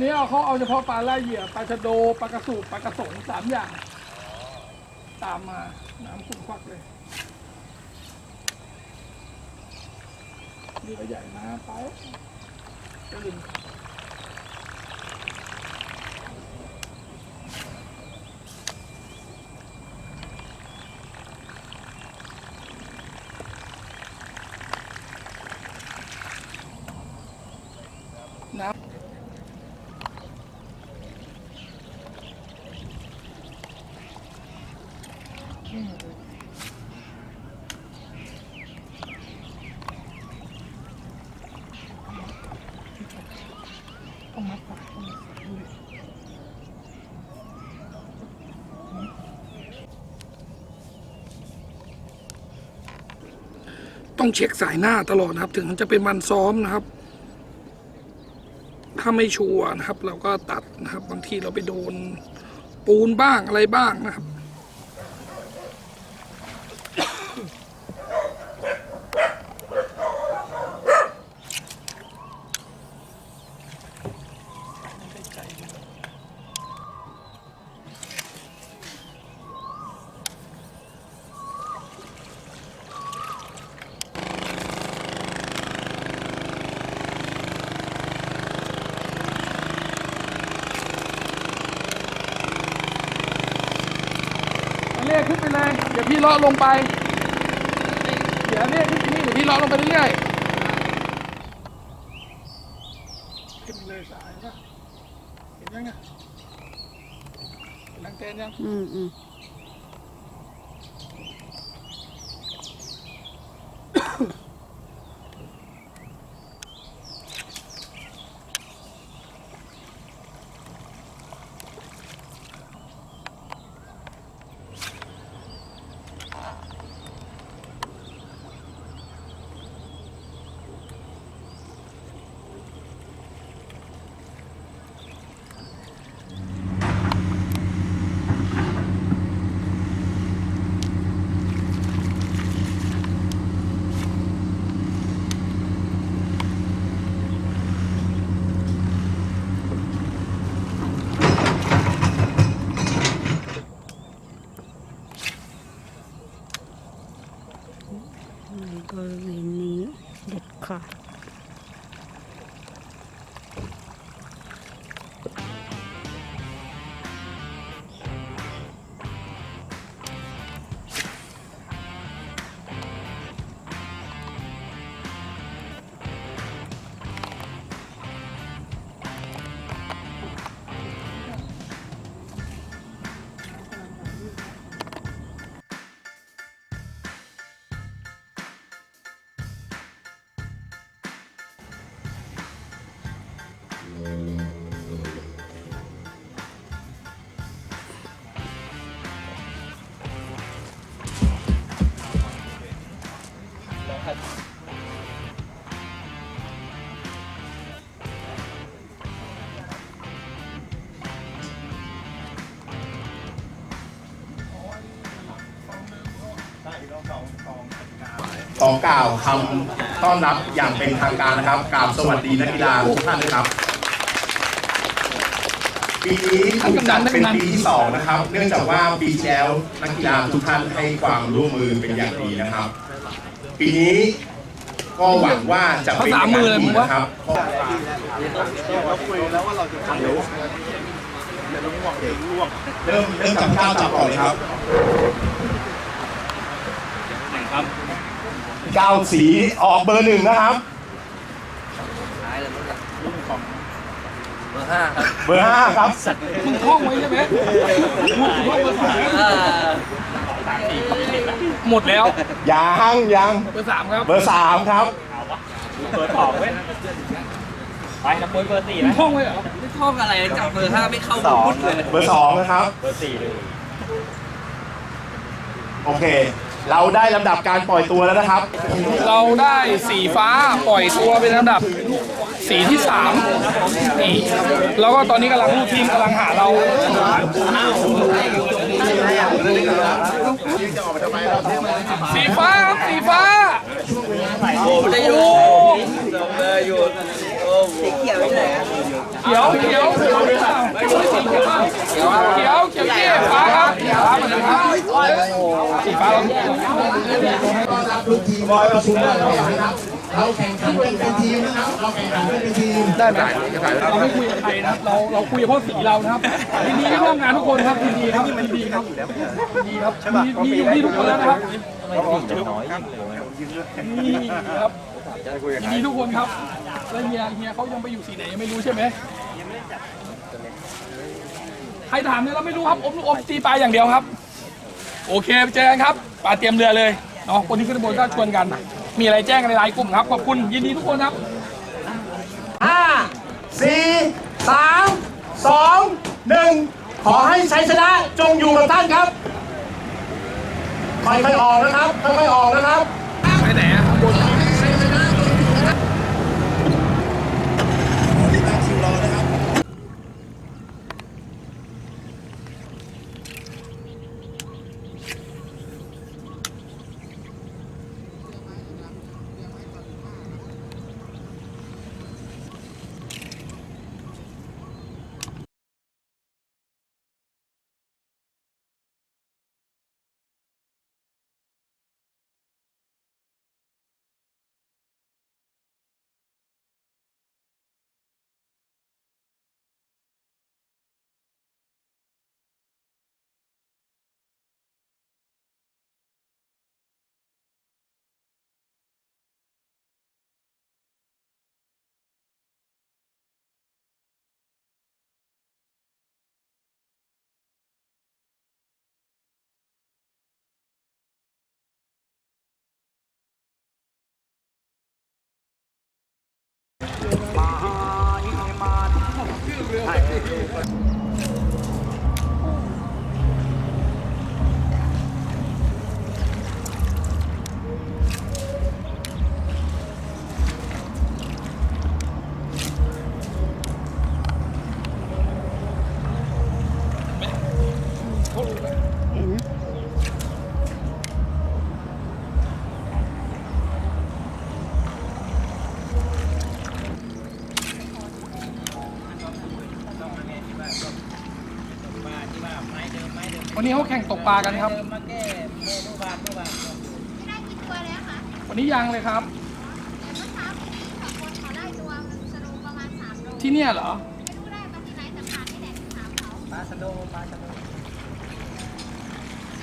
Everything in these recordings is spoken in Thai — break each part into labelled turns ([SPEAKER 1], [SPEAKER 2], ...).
[SPEAKER 1] นี่เขาเอาเฉพาะปลาล่าเหยื่อปลาชะโดปลากระสูบปลากระสงสามอย่าง ตามมาน้ำขุ่นควักเลยเรือใหญ่มาไปตื่น ต้องเช็คสายหน้าตลอดนะครับ ถึงมันจะเป็นวันซ้อมนะครับ ถ้าไม่ชัวร์นะครับ เราก็ตัดนะครับ บางทีเราไปโดนปูนบ้างอะไรบ้างนะครับ เรียกขึ้นไปเลย เดี๋ยวพี่เลาะลงไป เดี๋ยวเรียกขึ้นไปนี่เดี๋ยวพี่เลาะลงไปเรื่อยๆขึ้นไปเลยสายปะเห็นยังไงเห็นลังเตนยัง
[SPEAKER 2] อืมอืม ข
[SPEAKER 3] อกล่าวคำต้อนรับอย่างเป็นทางการนะครับกราบสวัสดีนักกีฬาทุกท่านนะครับปีนี้ถูกจัดเป็นปีที่สองนะครับ เนื่องจากว่าปีที่แล้วนักกีฬาทุกท่านให้ความร่วมมือเป็นอย่างดีนะครับ ปีนี้ก็หวังว่าจะเป็นอย่างนั้นอีกนะครับเริ่มเริ่มจับเจ้าจับก่อนเลยครับ เก้าสีออกเบอร์หนึ่งนะครับ
[SPEAKER 4] เบอร์ห้าครับ
[SPEAKER 3] เบอร์ห้าครับ
[SPEAKER 1] มึงท่องไว้ใช่ไหมมึงท่องภาษา
[SPEAKER 4] อ่า
[SPEAKER 1] หมดแล้ว
[SPEAKER 3] ยังยัง
[SPEAKER 1] เบอร์สามครับ
[SPEAKER 3] เบอร์สามครับ
[SPEAKER 5] เปิดออกเว้ยไปนะปุ้ยเบอร์สี่
[SPEAKER 1] มึง
[SPEAKER 5] นะ
[SPEAKER 1] ท่องไว้เหรอ
[SPEAKER 4] ไม่ชอบอะไรจับเบอร์ห้าไม่เข้าพุทเลย
[SPEAKER 3] เบอร์สองนะครับ
[SPEAKER 5] เบอร์สี่ดู
[SPEAKER 3] โอเค เราได้ลำดับการปล่อยตัวแล้วนะครับ
[SPEAKER 1] เราได้สีฟ้าปล่อยตัวเป็นลำดับสีที่สามนี่แล้วก็ตอนนี้กำลังลูกทีมกำลังหาเรา สีฟ้าครับสีฟ้า
[SPEAKER 4] จะอยู่เบอยู่โอ้ สีเขียวที่ไหนอะ
[SPEAKER 1] เขียวเขียวเขียวหรือเปล่าไม่ใช่สีเขียวบ้างเขียวเขียวเขียวนี่ฟ้าครับฟ้าเหมือนกันครับสีฟ้าเรา
[SPEAKER 3] ต้อนรับลูกทีมบอยประชุมเรานะครับเราแข่งขันกันเป็นทีมนะครับ เราแข่งขันกันเป็นทีม
[SPEAKER 1] ได้ไหมเราไม่คุยกับใครนะครับ เราเราคุยเฉพาะสีเรานะครับยินดีที่ร่วมงานทุกคนครับยินดีครับยินดีครับดีครับมีมีมีทุกคนแล้วนะครับนี่ครับ ยินดีทุกคนครับ แล้วเฮียเฮียเขายังไปอยู่สีไหนยังไม่รู้ใช่ไหมใครถามเนี่ยเราไม่รู้ครับอมลูกอมตีปลาอย่างเดียวครับ โอเคไปเจอกันครับปลาเตรียมเรือเลยเนาะคนที่ขึ้นบนก็ชวนกัน มีอะไรแจ้งในไลน์กลุ่มครับ ขอบคุณยินดีทุกคนครับ
[SPEAKER 3] ห้าสี่สามสองหนึ่งขอให้ชัยชนะจงอยู่กับท่านครับค่อยๆออกนะครับค่อยๆออกนะครับ
[SPEAKER 1] ไปไหนอะบน
[SPEAKER 2] เวั
[SPEAKER 1] นนี้เขาแข่งตกปลากันครับ
[SPEAKER 6] ได้กี่ตัวแล้วคะ
[SPEAKER 1] วันนี้ยังเลยครับ
[SPEAKER 6] แต่เมื่อเช้ามีสองคนเขาได้ตัวมันสโลประมาณสามโล
[SPEAKER 1] ที่เนี่ยเหรอ
[SPEAKER 6] ไม่รู้ได้มาที่ไหนแต่ผ่านที่แดกถามเขา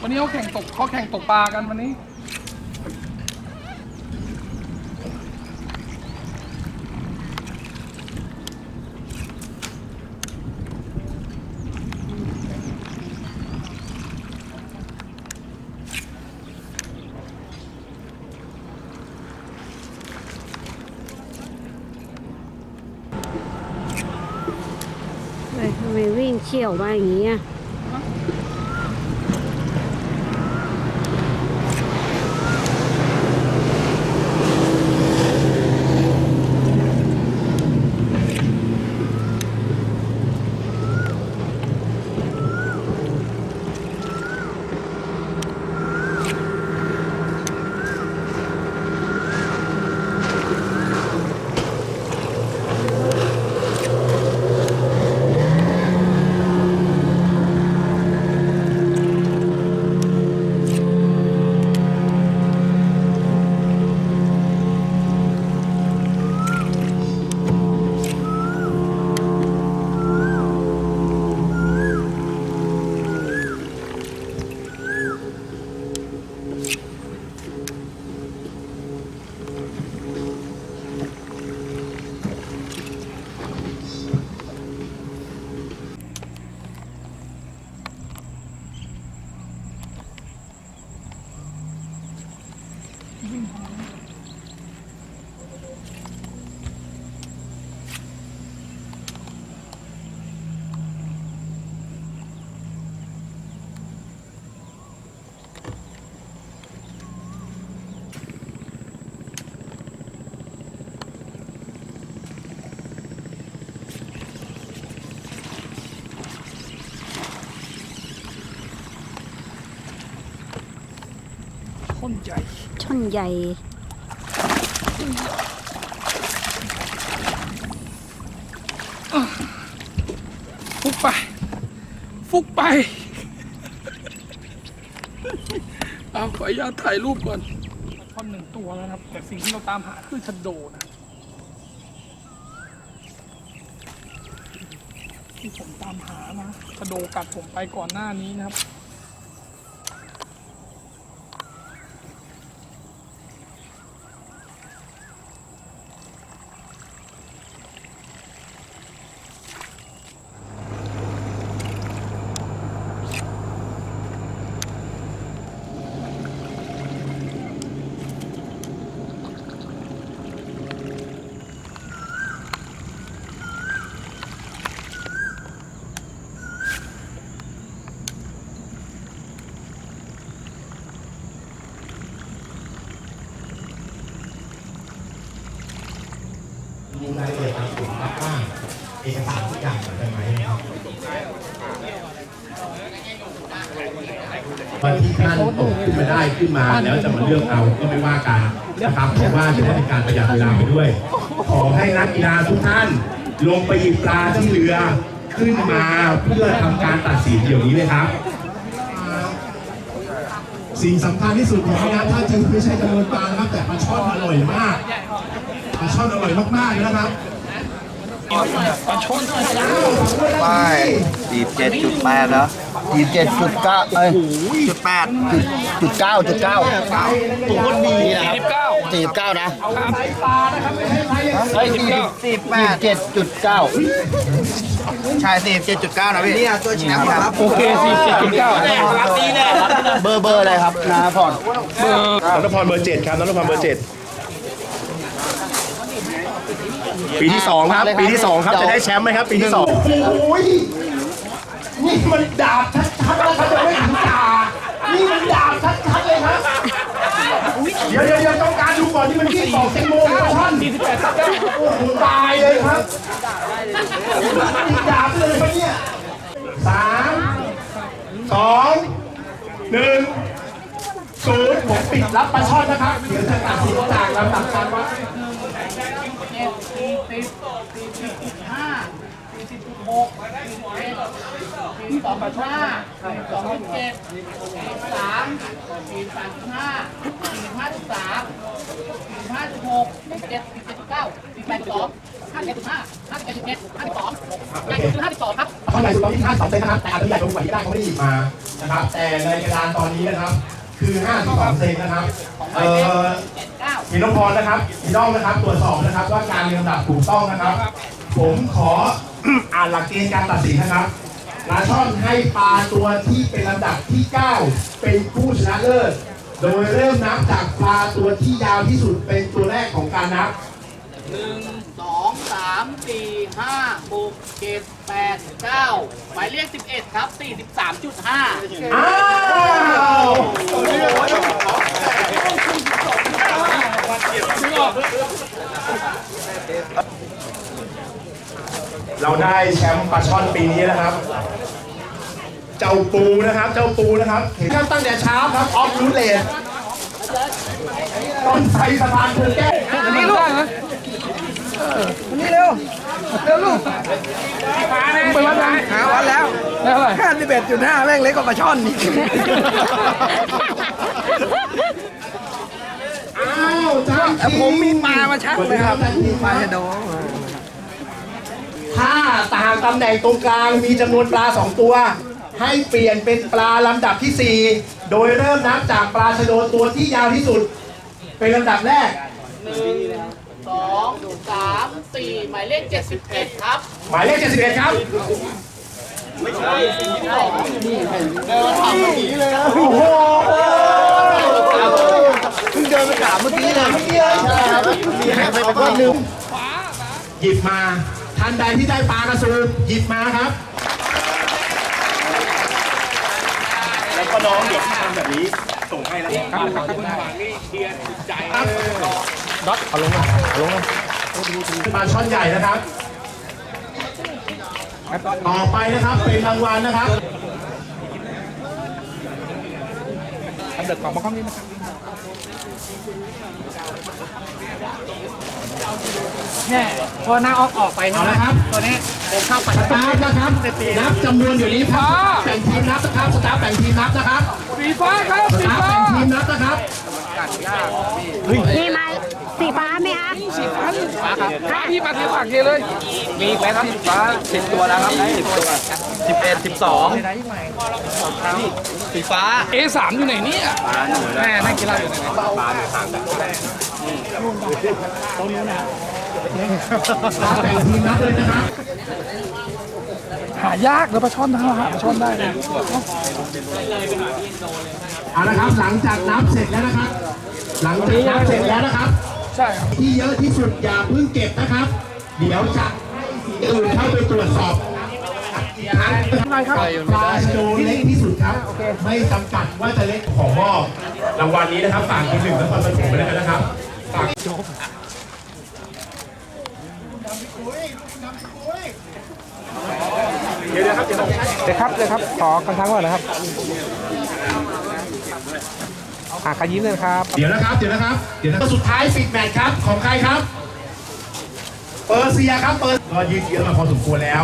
[SPEAKER 1] วันนี้เขาแข่งตกเขาแข่งตกปลากันวันนี้
[SPEAKER 2] เฮ้ยทำไมวิ่ง เชี่ยวมาอย่างนี้อะ ช่อนใหญ่
[SPEAKER 1] ฟุกไป ฟุกไปเอาขออนุญาตถ่ายรูปก่อนท่อนหนึ่งตัวแล้วนะครับ แต่สิ่งที่เราตามหาคือชันโดนะที่ผมตามหานะชันโดกัดผมไปก่อนหน้านี้นะครับ
[SPEAKER 3] เอกสารทุกอย่างเหมือนกันไหมครับวันที่ท่านตกขึ้นมาได้ขึ้นมาแล้วจะมาเลือกเอาก็ไม่ว่ากันนะครับเพราะว่าจะได้เป็นการประหยัดเวลาไปด้วย ขอให้นักกีฬาทุกท่าน ลงไปหยิบปลาที่เรือขึ้นมาเพื่อทำการตัดสินเดี๋ยวนี้เลยครับ สิ่งสำคัญที่สุดของนะถ้าจะไม่ใช่จำนวนปลานะครับ แต่ปลาช่อนอร่อยมากปลาช่อนอร่อยมากๆนะครับ
[SPEAKER 7] ป้ายยี่สิบเจ็ดจุดแปดเหรอยี่สิบเจ็ดจุดเก้าเอ้ยจุดแปดจุดเก้าจุดเก้าตัวคนดีนะครับสี่สิบเก้านะ
[SPEAKER 1] ใช่สิบเก้า
[SPEAKER 7] สี่แปดเจ็ดจุดเก้าใช่สี่เจ็ดจุดเก้านะพี่เนี่ยตัวแชมป์ครับ
[SPEAKER 1] โอเคสี่เจ็ดจุดเก้า
[SPEAKER 7] เบอร์เบอร์อะไรครับนาพร
[SPEAKER 1] เบอร์
[SPEAKER 3] นัทพรเบอร์เจ็ดครับนัทพรเบอร์เจ็ด ปีที่สองครับ ปีที่สองครับ จะได้แชมป์ไหมครับ ปีที่สองโอ้ยนี่มันดาบชัดๆนะครับจะไม่ถึงจ่านี่มันดาบชัดๆเลยครับเดี๋ยวเดี๋ยวเดี๋ยวต้องการดูก่อนที่มันที่บอกเซนโมงครับท่าน
[SPEAKER 1] สี่สิบแปดสิบเก้า
[SPEAKER 3] โอ้โหตายเลยครับมีดาบเลยครับเนี่ยสามสองหนึ่งศูนย์ผมปิดรับปลาช่อนนะครับ เดี๋ยวจะตัดสินจากลำดับการวั ด
[SPEAKER 8] สองพันห้าสี่สองพันเจ็ดสี่สามสี่สามสิบห้าสี่ห้าสิบสามสี่ห้าสิบหกสี่เจ็ดสี่เจ็ดสิบเก้าสี่แปดสิบสองห้าสิบเอ็ดห้าห้าสิบเอ็ดสิบเอ็ดห้าสิบสองใหญ่สุดคือห้าสิบสองครับ
[SPEAKER 3] ข้างในสุดตอนที่52เซนนะครับแต่อันนี้ใหญ่กว่าที่ได้เขาไม่ได้หยิบมานะครับ แต่ในกระดานตอนนี้นะครับ คือ52เซนนะครับเอ่อ พี่นพพรนะครับพี่น้องนะครับ ตรวจสอบนะครับ ว่าการเรียงลำดับถูกต้องนะครับ ผมขออ่านหลักเกณฑ์การตัดสินนะครับลาช่อนให้ปลาตัวที่เป็นลำดับที่ 9 เป็นผู้ชนะเลิศ โดยเริ่มนับจากปลาตัวที่ยาวที่สุดเป็นตัวแรกของการนับ
[SPEAKER 8] หนึ่งสองสามสี่ห้าหกเจ็ดแปดเก้าหมายเลขสิบเอ็ดครับสี่สิบสามจุดห้า
[SPEAKER 3] อ้าวเราได้แชมป์ปลาช่อนปีนี้นะครับ เจ้าปูนะครับ เจ้าปูนะครับเห็นครับตั้งแต่เช้าครับ ออฟรูเลสต้นไทรสะพานภูแก้ว
[SPEAKER 1] นี่ลูกนะ
[SPEAKER 7] นี่เร็ว เร็วลูก
[SPEAKER 1] ไปวัดไหน
[SPEAKER 7] หาวันแล้ว
[SPEAKER 1] ได้เท่าไหร่
[SPEAKER 7] ห้าสิบเอ็ดจุดห้าแม่งเล็กกว่าปลาช่อนนี่
[SPEAKER 3] อ้าวจ้า
[SPEAKER 7] แต่ผมมีปลามาชักเลยครับปลาชะโด
[SPEAKER 3] ถ้าต่างตำแหน่งตรงกลางมีจำนวนปลา2ตัว ให้เปลี่ยนเป็นปลาลำดับที่ 4 โดยเริ่มนับจากปลาชะโดตัวที่ยาวที่สุด เป็นลำดับแรก
[SPEAKER 8] หนึ่งส องสามสี่หมายเลขเจ็ดสิบเอ็ดครับ
[SPEAKER 3] หมายเลข71ครับ โอ้โห
[SPEAKER 7] เพิ่งเดินไปกราบเมื่อกี้เลยใช่ครับมีแหกไปเป็นก้อนหนึง
[SPEAKER 3] หยิบมาท่านใดที่ได้ปลากระสูบหยิบมาครับ แล้วก็น้องเด็กที่ทำแบบนี้ส่งให้แล้วครับด็อ ตเอาลงมาเอาลงมาปลาช่อนใหญ่นะครับ ต่อไปนะครับเป็นรางวัลนะครับ
[SPEAKER 1] เด็กกลับมาข้างนี้นะครับ
[SPEAKER 8] เนี่ยพอหน้าออกออกไปใช่ไหมครับตัวนี้ผมเข้าไป
[SPEAKER 3] สตาฟนะครับนับจำนวนอยู่นี้ครับแบ่งทีมนับนะครับสตาฟแบ่งทีมนับนะครับ
[SPEAKER 1] สีฟ้าครับ
[SPEAKER 3] ส
[SPEAKER 1] สี
[SPEAKER 3] ตาฟ
[SPEAKER 1] ฟ้า
[SPEAKER 3] แบ่งทีมนับนะครับ
[SPEAKER 2] มีไหม สีฟ้าไหมคะ
[SPEAKER 1] สีฟ้าสีฟ้าครับพี่มาเทียบปากเทเลย
[SPEAKER 4] มีไหมครับสีฟ้าสิบตัวแล้วครับสิบตัวสิบเอ็ดสิบสองสีฟ้า
[SPEAKER 1] A3 อยู่ไหนเนี่ย
[SPEAKER 8] แม่นั่งกินเหล้าอยู่
[SPEAKER 3] แบ่งทีมนับเลยนะครับ
[SPEAKER 1] หายากแล้วปลาช่อนถ้าหาปลาช่อนได้นะ
[SPEAKER 3] เอาละครับหลังจากนับเสร็จแล้วนะครับ หลังจากนับเสร็จแล้วนะครับ
[SPEAKER 1] ใช่ครับ
[SPEAKER 3] ที่เยอะที่สุดอย่าเพิ่งเก็บนะครับ เดี๋ยวจะให้สีอื่นเข้าไปตรวจสอบทั้งปลาชะโดเล็กที่สุดครับ ไม่จำกัดว่าจะเล็กของมอบรางวัลนี้นะครับฝากทีมหนึ่งนครปฐมไว้แล้วกันนะครับฝาก
[SPEAKER 5] เดี๋ยวครับเดี๋ยวครับเดี๋ยวครับขอกันทั้งก่อนนะครับ อะขยิ้มเลยครับ
[SPEAKER 3] เดี๋ยวนะครับ เดี๋ยวนะครับ เดี๋ยวนะครับสุดท้ายปิดแมตช์ครับ ของใครครับ เปอร์เซียครับ เปอร์ก็ยืดเยื้อมาพอสมควรแล้ว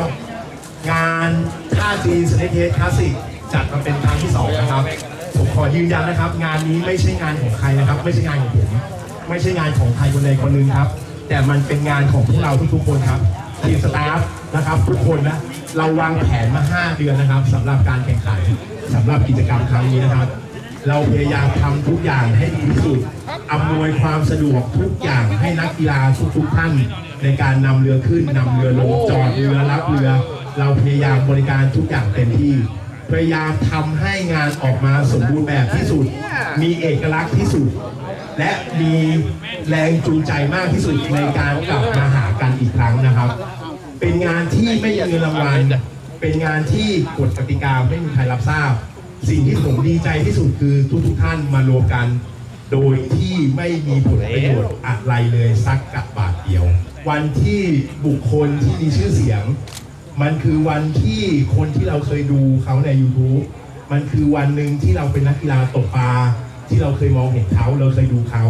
[SPEAKER 3] งานท่าจีนสเนคเฮดคลาสสิกจัดมาเป็นครั้งที่สองนะครับ ผมขอยืนยันนะครับ งานนี้ไม่ใช่งานของใครนะครับ ไม่ใช่งานของผม ไม่ใช่งานของใครคนใดคนหนึ่งครับ แต่มันเป็นงานของพวกเราทุกๆคนครับ ทีมสตาฟนะครับทุกคนนะ เราวางแผนมา 5 เดือนนะครับสำหรับการแข่งขันสำหรับกิจกรรมครั้งนี้นะครับ เราพยายามทำทุกอย่างให้ดีที่สุดอำนวยความสะดวกทุกอย่างให้นักกีฬาทุกๆท่าน ในการนำเรือขึ้นนำเรือลงจอดเรือรับเรือ เราพยายามบริการทุกอย่างเต็มที่ พยายามทำให้งานออกมาสมบูรณ์แบบที่สุด มีเอกลักษณ์ที่สุด และมีแรงจูงใจมากที่สุดในการกลับมาหากันอีกครั้งนะครับ เป็นงานที่ไม่มีเงินรางวัลเป็นงานที่กฎกติกาไม่มีใครรับทราบ สิ่งที่ผมดีใจที่สุดคือทุกๆท่านมารวมกัน โดยที่ไม่มีผลประโยชน์อะไรเลยสักกับบาทเดียว วันที่บุคคลที่มีชื่อเสียง มันคือวันที่คนที่เราเคยดูเขาใน YouTube มันคือวันหนึ่งที่เราเป็นนักกีฬาตกปลาที่เราเคยมองเห็นเขาเราเคยดูเขา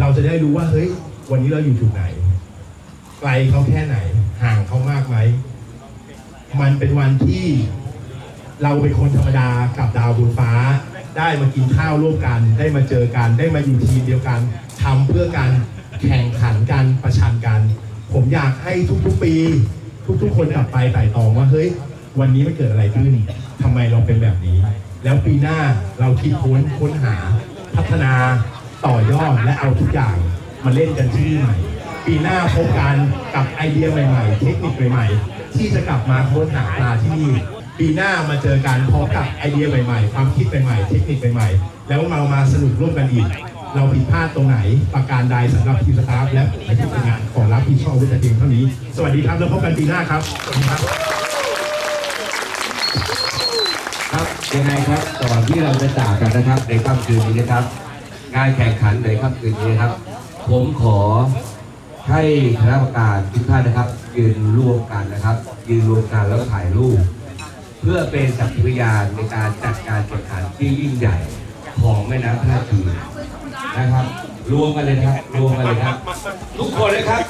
[SPEAKER 3] เราจะได้รู้ว่าเฮ้ยวันนี้เราอยู่จุดไหน ไกลเขาแค่ไหน ห่างเขามากไหม มันเป็นวันที่ เราเป็นคนธรรมดากับดาวบนฟ้า ได้มากินข้าวร่วมกัน ได้มาเจอกัน ได้มาอยู่ทีมเดียวกันทำเพื่อการแข่งขันกันประชันกัน ผมอยากให้ทุกๆปี ทุกๆ คนกลับไปไต่ตองว่าเฮ้ยวันนี้มันเกิดอะไรขึ้นทำไมเราเป็นแบบนี้ แล้วปีหน้าเราคิดค้นค้นหา พัฒนาต่อยอดและเอาทุกอย่างมาเล่นกันที่ใหม่ปีหน้าพบกันกับไอเดียใหม่ ๆ เทคนิคใหม่ ๆ ที่จะกลับมาค้นหาปลาที่นี่ ปีหน้ามาเจอกันพร้อมกับไอเดียใหม่ๆ ความคิดใหม่ๆ เทคนิคใหม่ๆ แล้วเรามาสนุกร่วมกันอีก เราผิดพลาดตรงไหน ประการใดสำหรับทีมสตาฟและในที่ทำงานขอรับผิดชอบด้วยแต่เพียงเท่านี้ สวัสดีครับแล้วพบกันปีหน้าครับสวัสดีครับ
[SPEAKER 9] ครับยังไงครับก่อนที่เราจะจากกันนะครับ ในค่ำคืนนี้นะครับ งานแข่งขันในค่ำคืนนี้นะครับ ผมขอให้คณะกรรมการทุกท่านนะครับยืนร่วมกันนะครับยืนรวมกันแล้วก็ถ่ายรูป เพื่อเป็นสักขีพยานในการจัดการแข่งขันที่ยิ่งใหญ่ของแม่น้ำท่าจีนนะครับ รวมกันเลยนะครับรวมกันเลยครับ ทุกคนเลยครับ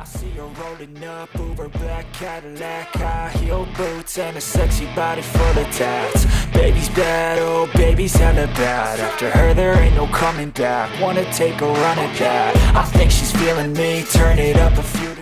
[SPEAKER 10] I see her rolling up, Uber black Cadillac, high heel boots and a sexy body full of tats. Baby's bad, oh baby's hella bad. After her there ain't no coming back. Wanna take a run at that? I think she's feeling me. Turn it up a few